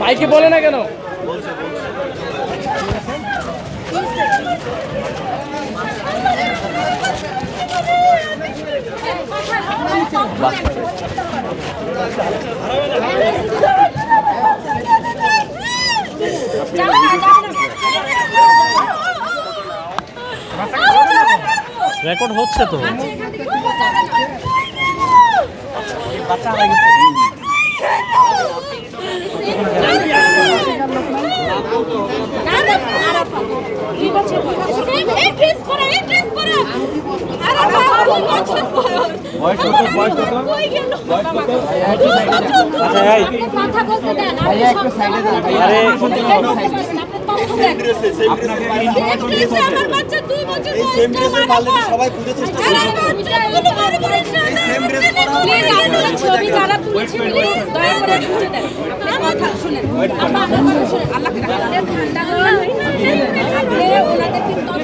মাইকে বলে না কেন না। রেকর্ড হচ্ছে তো। আচ্ছা, এখান থেকে কোথাও যাবে না। না, না, আরাফাত। দুই বছর বয়স। এই- এই dress পরা, এই dress পরা। আরাফাত, দুই বছর বয়স। কই গেল? আচ্ছা এই কথা বলতে দেন, আপনি সব কথা বলতে আরে, দেন। আপনি তথ্য দেন। Same dress এ আমার বাচ্চা দুই বছর বয়স, বাবা। খুঁজে চেষ্টা যারা বাচ্চা, কোনো বড় বড় এই ড্রেস পরা কথা তথ্য দেন, সব বানিয়ে দেন। আচ্ছা, বুঝি, এই বাচ্চাটা হ্যাঁ।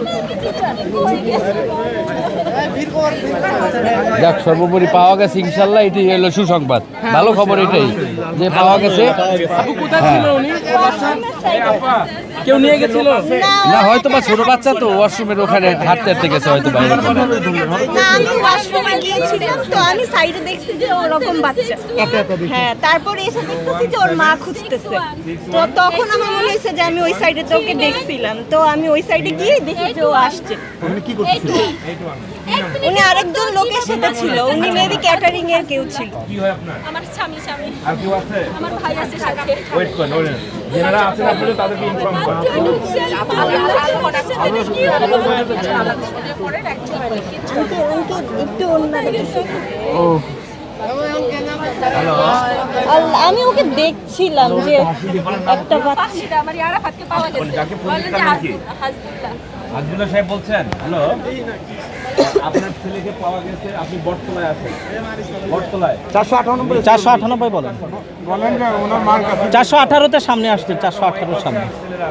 আমি কি জানি যাক সর্বোপরি পাওয়া গেছে ইনশাল্লাহ এটি হলো সুসংবাদ। ভালো খবর এটাই যে পাওয়া গেছে। হ্যাঁ। কেউ নিয়ে গেছিল? না হয়তো বা ছোট বাচ্চা তো ওয়াশরুমের ওখানে হাঁটতে হাঁটতে গেছে হয়তো বাইরে না আমি ওয়াশরুমে গিয়েছিলাম তো আমি সাইডে দেখছি যে ওরকম বাচ্চা। হ্যাঁ তারপরে এসে দেখতেছি যে ওর মা খুঁজতেছে। তো তখন আমার মনে হয়েছে যে আমি ওই সাইডে তো ওকে দেখছিলাম। তো আমি ওই সাইডে গিয়ে দেখি যে ও আসছে। উনি আরেকজন লোকের সাথে ছিল উনি মেবি ক্যাটারিং এর কেউ ছিল কি হয় আপনার আমার স্বামী স্বামী আর কেউ আছে আমার ভাই আছে সাথে ওয়েট করেন ওয়েট যারা আছেন আপনারা তাদেরকে ইনফর্ম করেন আমি তো একটু অন্য আল্লাহ, আমি ওকে দেখছিলাম যে একটা বাচ্চা আমার আরাফাতকে পাওয়া গেছে হাজবুল্লাহ সাহেব বলছেন হ্যালো আপনার ছেলেকে পাওয়া গেছে আপনি বটতলায় আছেন। বটতলায়। চারশো আটানব্বই চারশো আটানব্বই বলেন। চারশো আঠারোতে সামনে আসছে চারশো আঠারোর সামনে। ছেলেরা